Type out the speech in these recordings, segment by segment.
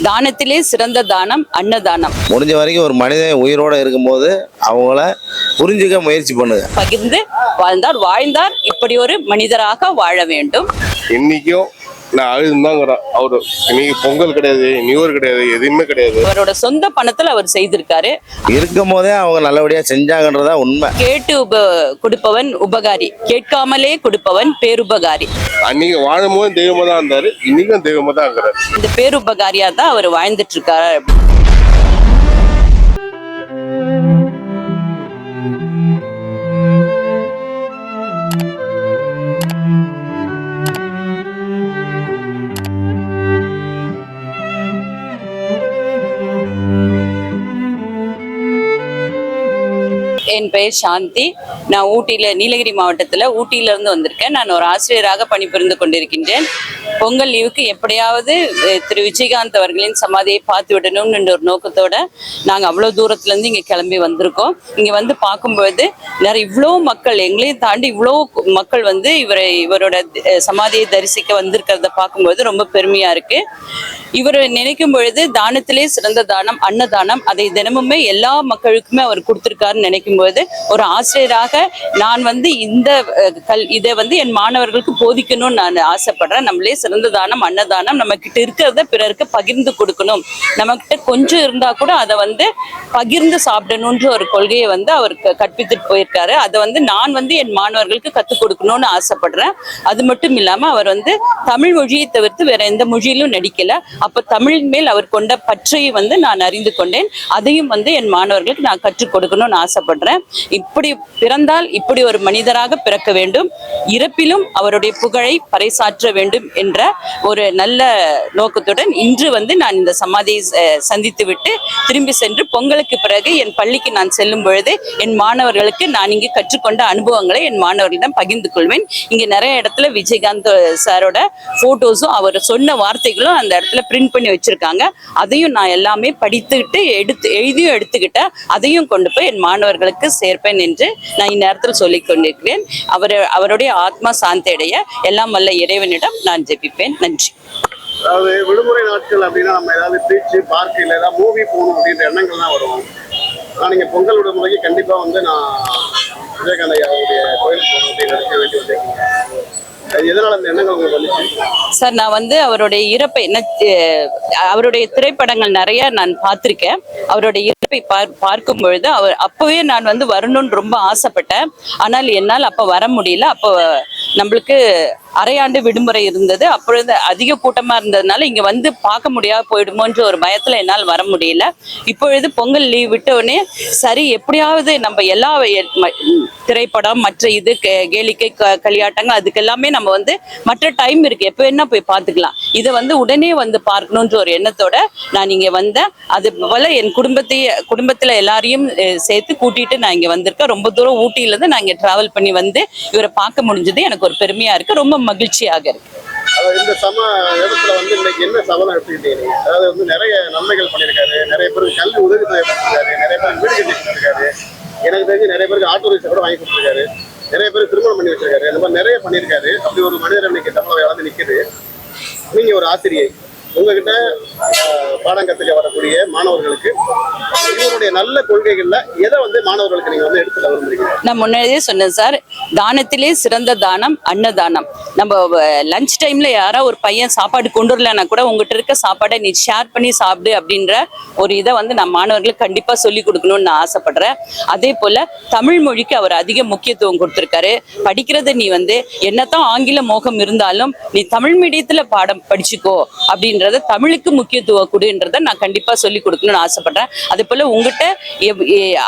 தானத்திலே சிறந்த தானம் அன்னதானம். முடிஞ்ச வரைக்கும் ஒரு மனிதன் உயிரோட இருக்கும்போது அவங்கள புரிஞ்சுக்க முயற்சி பண்ணுங்க. பகிர்ந்து வாழ்ந்தார் வாழ்ந்தார் இப்படி ஒரு மனிதராக வாழ வேண்டும். இன்னைக்கும் நான் அழுதுதாங்கிறேன் அவரு இன்னைக்கு பொங்கல் கிடையாது நியூ கிடையாது எதுவுமே கிடையாது. அவரோட சொந்த பணத்துல அவர் செய்திருக்காரு. இருக்கும் போதே அவங்க நல்லபடியா செஞ்சாங்கன்றதா உண்மை. கேட்டு உப கொடுப்பவன் உபகாரி. கேட்காமலே கொடுப்பவன் பேருபகாரி. அன்னைக்கு வாழும் போது தெய்வமா தான் இருந்தாரு இன்னைக்கும் தெய்வமா தான் இருக்கிறாரு. இந்த பேருபகாரியா தான் அவர் வாழ்ந்துட்டு இருக்காரு. என் பெயர் சாந்தி. நான் ஊட்டியில நீலகிரி மாவட்டத்துல ஊட்டியில இருந்து வந்திருக்கேன். நான் ஒரு ஆசிரியராக பணிபுரிந்து கொண்டிருக்கின்றேன். பொங்கல் லீவுக்கு எப்படியாவது திரு விஜயகாந்த் அவர்களின் சமாதியை பார்த்து விடணும்னு ஒரு நோக்கத்தோட நாங்க அவ்வளவு தூரத்துல இருந்து இங்க கிளம்பி வந்திருக்கோம். இங்க வந்து பார்க்கும்பொழுது நிறைய இவ்வளோ மக்கள் எங்களையும் தாண்டி இவ்வளோ மக்கள் வந்து இவரை இவரோட சமாதியை தரிசிக்க வந்திருக்கிறத பார்க்கும்போது ரொம்ப பெருமையா இருக்கு. இவர் நினைக்கும் பொழுது தானத்திலே சிறந்த தானம் அன்னதானம் அதை தினமுமே எல்லா மக்களுக்குமே அவர் கொடுத்திருக்காருன்னு நினைக்கும் போது ஒரு ஆசிரியராக நான் வந்து இந்த கல் இதை வந்து என் மாணவர்களுக்கு போதிக்கணும்னு நான் ஆசைப்படுறேன். நம்மளே சிறந்த தானம் அன்னதானம் நம்ம கிட்ட இருக்கிறத பிறருக்கு பகிர்ந்து கொடுக்கணும். நம்ம கிட்ட கொஞ்சம் இருந்தா கூட அதை வந்து பகிர்ந்து சாப்பிடணுன்ற ஒரு கொள்கையை வந்து அவர் கற்பித்துட்டு போயிருக்காரு. அதை வந்து நான் வந்து என் மாணவர்களுக்கு கற்றுக் கொடுக்கணும்னு ஆசைப்படுறேன். அது மட்டும் இல்லாம அவர் வந்து தமிழ் மொழியை தவிர்த்து வேற எந்த மொழியிலும் நடிக்கல. அப்ப தமிழ் மேல் அவர் கொண்ட பற்றையை வந்து நான் அறிந்து கொண்டேன். அதையும் வந்து என் மாணவர்களுக்கு நான் கற்றுக் கொடுக்கணும்னு ஆசைப்படுறேன். இப்படி பிறந்தால் இப்படி ஒரு மனிதராக பிறக்க வேண்டும். இறப்பிலும் அவருடைய புகழை பறைசாற்ற வேண்டும் என்ற ஒரு நல்ல நோக்கத்துடன் இன்று வந்து நான் இந்த சமாதியை சந்தித்து விட்டு திரும்பி சென்று பொங்கலுக்கு பிறகு என் பள்ளிக்கு நான் செல்லும் பொழுது என் மாணவர்களுக்கு நான் இங்கு கற்றுக்கொண்ட அனுபவங்களை என் மாணவர்களிடம் பகிர்ந்து கொள்வேன். இங்கே நிறைய இடத்துல விஜயகாந்த் சாரோட போட்டோஸும் அவர் சொன்ன வார்த்தைகளும் அந்த இடத்துல பிரிண்ட் பண்ணி வச்சிருக்காங்க. அதையும் நான் எல்லாமே படித்துக்கிட்டு எடுத்து எழுதியும் எடுத்துக்கிட்டேன் அதையும் கொண்டு போய் என் மாணவர்களுக்கு சேர்ப்பேன் என்று நான் இந்நேரத்தில் சொல்லிக் கொண்டிருக்கிறேன் அவர் அவருடைய ஆத்மா சாந்தியடைய எல்லாம் வல்ல இறைவனிடம் நான் ஜெபிப்பேன் நன்றி. அதாவது விடுமுறை நாட்கள் அப்படின்னா நம்ம ஏதாவது பீச்சு பார்க் இல்லை ஏதாவது மூவி போகணும் அப்படின்ற எண்ணங்கள் தான் வரும். நான் நீங்கள் பொங்கல் விடுமுறைக்கு கண்டிப்பாக வந்து நான் விவேகானந்த ஐயாவுடைய கோயிலுக்கு போகணும் அப்படின்னு வேண்டி வந்திருக்கீங்க சார் நான் வந்து அவருடைய இறப்பை அவருடைய திரைப்படங்கள் நிறைய நான் பார்த்திருக்கேன். அவருடைய இறப்பை பார் பார்க்கும் பொழுது அவர் அப்பவே நான் வந்து வரணும்னு ரொம்ப ஆசைப்பட்டேன். ஆனால் என்னால் அப்ப வர முடியல. அப்போ நம்மளுக்கு அரையாண்டு விடுமுறை இருந்தது. அப்பொழுது அதிக கூட்டமா இருந்ததுனால இங்க வந்து பார்க்க முடியாது போயிடுமோன்ற ஒரு பயத்துல என்னால் வர முடியல. இப்பொழுது பொங்கல் லீவ் விட்ட உடனே சரி எப்படியாவது நம்ம எல்லா திரைப்படம் மற்ற இது கே- கேளிக்கை க- களியாட்டங்கள் அதுக்கு எல்லாமே நம்ம வந்து மற்ற டைம் இருக்கு. எப்போ என்ன போய் பார்த்துக்கலாம். இதை வந்து உடனே வந்து பார்க்கணுன்ற ஒரு எண்ணத்தோட நான் இங்க வந்தேன். அது போல என் குடும்பத்தையே குடும்பத்துல எல்லாரையும் சேர்த்து கூட்டிட்டு நான் இங்க வந்திருக்கேன். ரொம்ப தூரம் ஊட்டியில இருந்து நான் இங்க டிராவல் பண்ணி வந்து இவரை பார்க்க முடிஞ்சது. எனக்கு ஒரு பெருமையா இருக்கு. ரொம்ப மகிழ்ச்சியாக இருக்கு. அதாவது இந்த சம இடத்துல வந்து இன்னைக்கு என்ன சபதம் எடுத்துக்கிட்டீங்க? அதாவது வந்து நிறைய நன்மைகள் பண்ணியிருக்காரு. நிறைய பேருக்கு கல்வி உதவி தொகை நிறைய பேர் வீடு கட்டி கொடுத்துருக்காரு எனக்கு தெரிஞ்சு நிறைய பேருக்கு ஆட்டோ ரிக்ஷா கூட வாங்கி கொடுத்துருக்காரு. நிறைய பேர் திருமணம் பண்ணி வச்சிருக்காரு. இந்த மாதிரி நிறைய பண்ணியிருக்காரு. அப்படி ஒரு மனிதர் இன்னைக்கு தமிழக வளர்ந்து நிக்குது. நீங்க ஒரு ஆசிரியை. உங்ககிட்ட பாடம் கத்துக்க வரக்கூடிய மாணவர்களுக்கு இவருடைய நல்ல கொள்கைகள்ல எதை வந்து மாணவர்களுக்கு நீங்க வந்து எடுத்துக்க விரும்புறீங்க நான் முன்னாடியே சொன்னேன் சார் தானத்திலே சிறந்த தானம் அன்னதானம். நம்ம லஞ்ச் டைம்ல யாராவது ஒரு பையன் சாப்பாடு கொண்டு வரலன்னா கூட உங்ககிட்ட இருக்க சாப்பாடை நீ ஷேர் பண்ணி சாப்பிடு அப்படின்ற ஒரு இதை வந்து நான் மாணவர்களுக்கு கண்டிப்பா சொல்லி கொடுக்கணும்னு நான் ஆசைப்படுறேன். அதே போல தமிழ் மொழிக்கு அவர் அதிக முக்கியத்துவம் கொடுத்திருக்காரு. படிக்கிறத நீ வந்து என்னத்தான் ஆங்கில மோகம் இருந்தாலும் நீ தமிழ் மீடியத்துல பாடம் படிச்சுக்கோ அப்படின்றத தமிழுக்கு முக்கியத்துவம் கொடுன்றத நான் கண்டிப்பா சொல்லி கொடுக்கணும்னு ஆசைப்படுறேன். அதே போல உங்ககிட்ட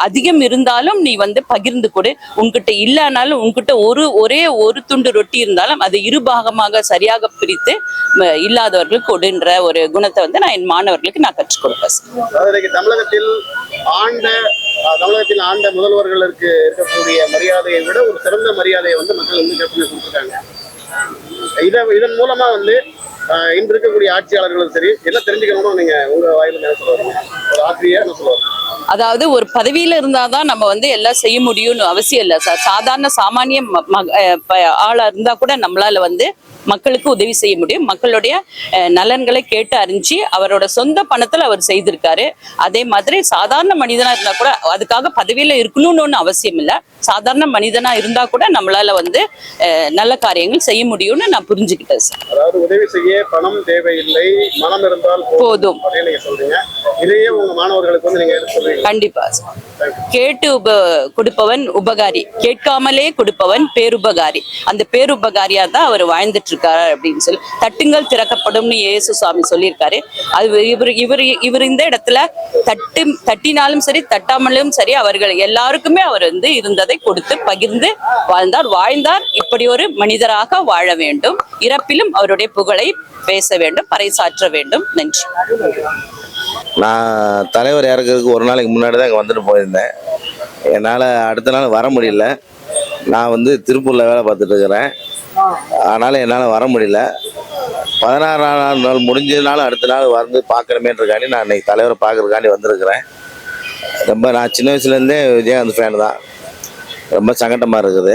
அதிகம் இருந்தாலும் நீ வந்து பகிர்ந்து கொடு. உன்கிட்ட இல்லைனாலும் உன்கிட்ட ஒரு ஒரே ஒரு துண்டு ரொட்டி இருந்தாலும் அதை இரு பாகமாக சரியாக பிரித்து இல்லாதவர்களுக்கு கொடுன்ற ஒரு குணத்தை வந்து நான் என் மாணவர்களுக்கு நான் கற்றுக் கொடுப்பேன் தமிழகத்தில் ஆண்ட தமிழகத்தில் ஆண்ட முதல்வர்களுக்கு இருக்கக்கூடிய மரியாதையை விட ஒரு சிறந்த மரியாதையை வந்து மக்கள் வந்து கற்பனை கொடுத்துருக்காங்க இதன் மூலமா வந்து இன்று இருக்கக்கூடிய ஆட்சியாளர்களும் சரி என்ன தெரிஞ்சுக்கணும்னு நீங்க உங்க வாயில என்ன சொல்லுவாங்க ஒரு ஆசிரியர் என்ன சொல்லுவாங்க அதாவது ஒரு பதவியில இருந்தாதான் நம்ம வந்து எல்லாம் செய்ய முடியும்னு அவசியம் இல்லை. சார் சாதாரண சாமானிய ம- ம- ஆளா இருந்தா கூட நம்மளால வந்து மக்களுக்கு உதவி செய்ய முடியும். மக்களுடைய நலன்களை கேட்டு அறிஞ்சு அவரோட சொந்த பணத்துல அவர் செய்திருக்காரு. அதே மாதிரி சாதாரண மனிதனா இருந்தா கூட அதுக்காக பதவியில இருக்கணும்னு ஒண்ணும் அவசியம் இல்ல. சாதாரண மனிதனா இருந்தா கூட நம்மளால வந்து நல்ல காரியங்கள் செய்ய முடியும்னு நான் புரிஞ்சுக்கிட்டேன் சார். அதாவது உதவி செய்ய பணம் தேவையில்லை மனம் இருந்தால் போதும். இதையே உங்க மாணவர்களுக்கு வந்து நீங்க கண்டிப்பா கேட்டு உப கொடுப்பவன் உபகாரி. கேட்காமலே கொடுப்பவன் பேருபகாரி. அந்த பேருபகாரியா தான் அவர் வாழ்ந்துட்டு இருக்காரு அப்படின்னு சொல்லி தட்டுங்கள் திறக்கப்படும்னு இயேசு சுவாமி சொல்லியிருக்காரு. அது இவர் இவர் இவர் இந்த இடத்துல தட்டு தட்டினாலும் சரி தட்டாமலும் சரி அவர்கள் எல்லாருக்குமே அவர் வந்து இருந்ததை கொடுத்து பகிர்ந்து வாழ்ந்தார். வாழ்ந்தார். இப்படி ஒரு மனிதராக வாழ வேண்டும். இறப்பிலும் அவருடைய புகழை பேச வேண்டும் பறைசாற்ற வேண்டும். நன்றி. நான் தலைவர் இறக்கிறதுக்கு ஒரு நாளைக்கு முன்னாடி தான் இங்கே வந்துட்டு போயிருந்தேன். என்னால் அடுத்த நாள் வர முடியல. நான் வந்து திருப்பூரில் வேலை பார்த்துட்டு இருக்கிறேன். அதனால் என்னால் வர முடியல. பதினாறாம் நாள் முடிஞ்சதுனால அடுத்த நாள் வந்து பார்க்குறமேன்றக்காண்டி நான் இன்னைக்கு தலைவரை பார்க்குறக்காண்டி வந்திருக்கிறேன். ரொம்ப நான் சின்ன வயசுலேருந்தே விஜயகாந்த் ஃபேன் தான். ரொம்ப சங்கடமாக இருக்குது.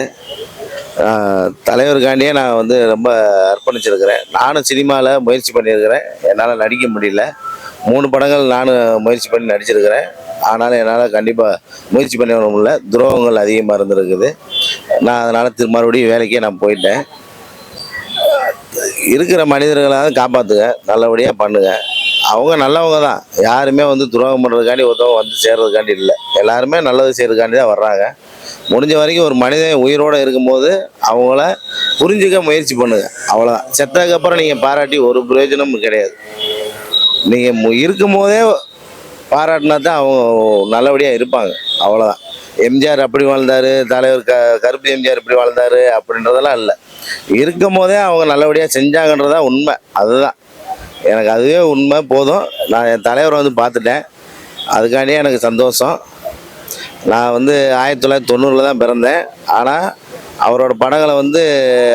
தலைவருக்காண்டியே நான் வந்து ரொம்ப அர்ப்பணிச்சிருக்கிறேன். நானும் சினிமாவில் முயற்சி பண்ணியிருக்கிறேன். என்னால் நடிக்க முடியல. மூணு படங்கள் நானும் முயற்சி பண்ணி நடிச்சிருக்கிறேன். ஆனாலும் என்னால் கண்டிப்பாக முயற்சி பண்ணி வர முடியல. துரோகங்கள் அதிகமாக இருந்திருக்குது. நான் அதனால் திரு மறுபடியும் வேலைக்கே நான் போயிட்டேன். இருக்கிற மனிதர்களாவது காப்பாற்றுங்க நல்லபடியாக பண்ணுங்க. அவங்க நல்லவங்க தான் யாருமே வந்து துரோகம் பண்ணுறதுக்காண்டி ஒருத்தவங்க வந்து சேர்றதுக்காண்டி இல்லை. எல்லாருமே நல்லது செய்கிறதுக்காண்டி தான் வர்றாங்க. முடிஞ்ச வரைக்கும் ஒரு மனிதன் உயிரோடு இருக்கும்போது அவங்கள புரிஞ்சுக்க முயற்சி பண்ணுங்கள் அவ்வளோதான் செத்ததுக்கப்புறம் நீங்கள் பாராட்டி ஒரு பிரயோஜனமும் கிடையாது. நீங்கள் இருக்கும் போதே பாராட்டினா தான் அவங்க நல்லபடியாக இருப்பாங்க. அவ்வளோதான் எம்ஜிஆர் அப்படி வாழ்ந்தார் தலைவர் க கருப்பு எம்ஜிஆர் இப்படி வாழ்ந்தார் அப்படின்றதெல்லாம் இல்லை. இருக்கும் போதே அவங்க நல்லபடியாக செஞ்சாங்கன்றதான் உண்மை. அதுதான். எனக்கு அதுவே உண்மை போதும். நான் என் தலைவரை வந்து பார்த்துட்டேன். அதுக்காண்டியே எனக்கு சந்தோஷம். நான் வந்து ஆயிரத்தி தொள்ளாயிரத்தி தொண்ணூறில் தான் பிறந்தேன். ஆனால் அவரோட படங்களை வந்து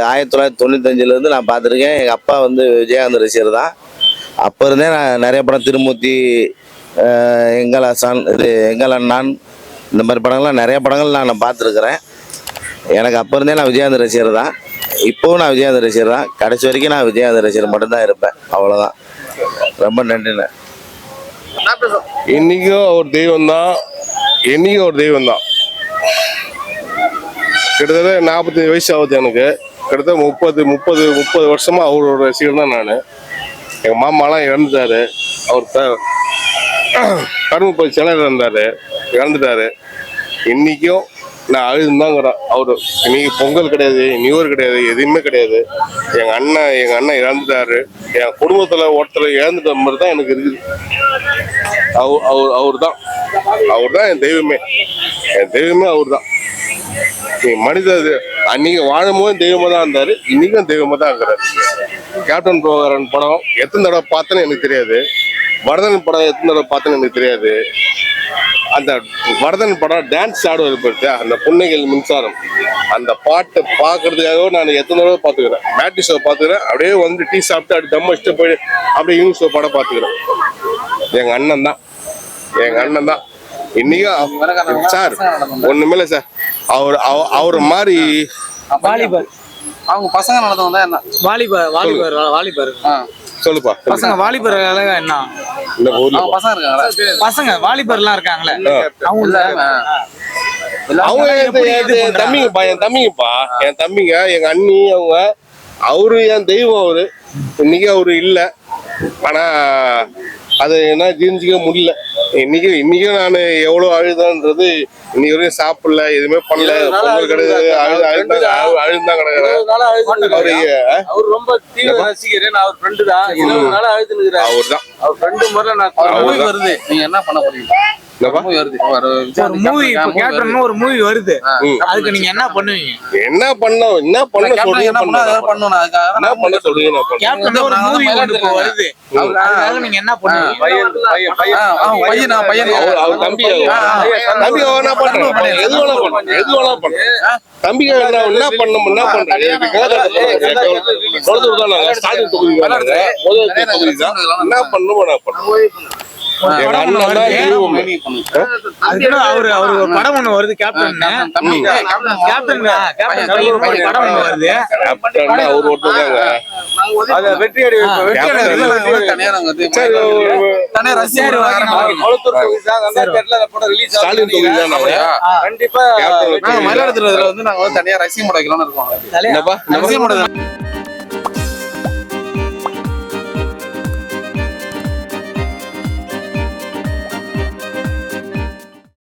ஆயிரத்தி தொள்ளாயிரத்தி தொண்ணூத்தஞ்சிலேருந்து நான் பார்த்துருக்கேன். எங்கள் அப்பா வந்து விஜயகாந்த் ரசிகர் தான். அப்போ இருந்தே நான் நிறைய படம் திருமூர்த்தி எங்கள் அசான் இது எங்கள் அண்ணான் இந்த மாதிரி படங்கள்லாம் நிறைய படங்கள் நான் நான் பார்த்துருக்குறேன். எனக்கு அப்போ இருந்தே நான் விஜயாந்த ரசிகர் தான். இப்போவும் நான் விஜயாந்த் ரசிகர் தான். கடைசி வரைக்கும் நான் விஜயாந்த ரசிகர் மட்டும்தான் இருப்பேன். அவ்வளோதான் ரொம்ப நன்றிண்ணே. இன்னைக்கும் அவர் தெய்வம் தான். என்னைக்கும் ஒரு தெய்வம் தான். கிட்டத்தட்ட நாற்பத்தஞ்சு வயசு ஆகுது எனக்கு. கிட்டத்தட்ட முப்பது முப்பது முப்பது வருஷமா அவரோட ரசிகர் தான் நான். எங்கள் மாமாலாம் இறந்துட்டாரு. அவர் கரும்பு சிலர் இறந்தார். இறந்துட்டாரு. இன்னைக்கும் நான் அழுதுந்தாங்கிறேன் அவரு இன்னைக்கு பொங்கல் கிடையாது நியூ இயர் கிடையாது எதுவுமே கிடையாது. எங்க அண்ணன் எங்க அண்ணன் இறந்துட்டாரு. என் குடும்பத்துல ஒருத்தர் இழந்துட்ட மாதிரி தான் எனக்கு இருக்குது. அவர் அவர் அவர் தான் அவர் தான் என் தெய்வமே. என் தெய்வமே அவர் தான் நீ மனித அன்னைக்கு வாழும்போது தெய்வமா தான் இருந்தாரு இன்னைக்கும் தெய்வமா தான் இருக்கிறாரு. கேப்டன் பிரபாகரன் படம் எத்தனை தடவை பார்த்தேன்னு எனக்கு தெரியாது. வரதன் படம் எத்தனை தடவை பார்த்தேன்னு எனக்கு தெரியாது. அந்த வரதன் படம் டான்ஸ் ஆடுவது பற்றி அந்த புன்னைகள் மின்சாரம் அந்த பாட்டை பார்க்கறதுக்காக நான் எத்தனை தடவை பார்த்துக்கிறேன். மேட்டி ஷோ பார்த்துக்கிறேன். அப்படியே வந்து டீ சாப்பிட்டு அப்படி தம்ம இஷ்டம் போய் அப்படியே யூனிக் ஷோ படம் பார்த்துக்கிறேன். எங்க அண்ணன் தான். எங்க அண்ணன் தான். இன்னைக்கும் சார் ஒண்ணுமே இல்லை சார். அவர் அவ- அவர் மாதிரி வாலிபர். அவங்க பசங்க நடந்தவங்க தான் என்ன? வாலிபர் வாலிபர் வாலிபர். ஆ. சொல்லுப்பா. பசங்க வாலிபர் அழகா என்ன? இந்த ஊர்ல பசங்க இருக்காங்களா? பசங்க வாலிபர்லாம் இருக்காங்களே? அவங்க அவங்க என்? தம்பிங்கப்பா என் தம்பிங்கப்பா என் தம்பிங்க எங்க அண்ணி அவங்க அவரு என் தெய்வம் அவரு. இன்னைக்கு அவரு இல்ல. ஆனா அதை என்ன ஜீர்ணிச்சிக்க முடியல. இன்னைக்கு இன்னைக்கும் நான் எவ்வளவு அழுதான்றது இன்னைக்கு வரையும் சாப்பிடல எதுவுமே பண்ணல. பொங்கல் கிடையாது அழுது அழுதான் கிடக்குறேன் அவரு ரொம்ப தீவிர ரசிகர் நான் அவர் ஃப்ரெண்டு தான். இருபது நாள் அழுதுனுக்குறாரு அவர் தான் அவர் ஃப்ரெண்டு முறையில் நான். வருது. நீங்க என்ன பண்ண போறீங்க? ஒரு மூவி இப்போ வருது. கேப்டன் ஒரு மூவி வருது. ம். அதுக்கு நீங்க என்ன பண்ணுவீங்க என்ன பண்ண என்ன பண்ண சொல்றீங்க பண்ணணும் அதுக்காக என்ன பண்ண சொல்றீங்க. கேப்டன் ஒரு மூவி வருது. அவர் அதுக்காக நீங்க என்ன பண்ணுவீங்க பையன் பையன் பையன் பையன். பையன் அவர் அவர் தம்பி. தம்பி அவன் என்ன பண்றான் எது வேணா பண்றான் எது வேணா பண்றான் தம்பி என்ன என்ன பண்ணணும் என்ன பண்றான் என்ன பண்ணணும் நான் பண்றேன் அவரு அவரு ஒரு படம் ஒண்ணு வருது கேப்டன் கேப்டன் படம் ஒண்ணு வருது. கேப்டன் அவர் ஒருத்தர் அது வெற்றி அடை. கண்டிப்பா மயிலாடுதுறையில வந்து நாங்க தனியா ரசிகம் படம் வைக்கலாம்னு இருக்கோம். ரசிகம் படம்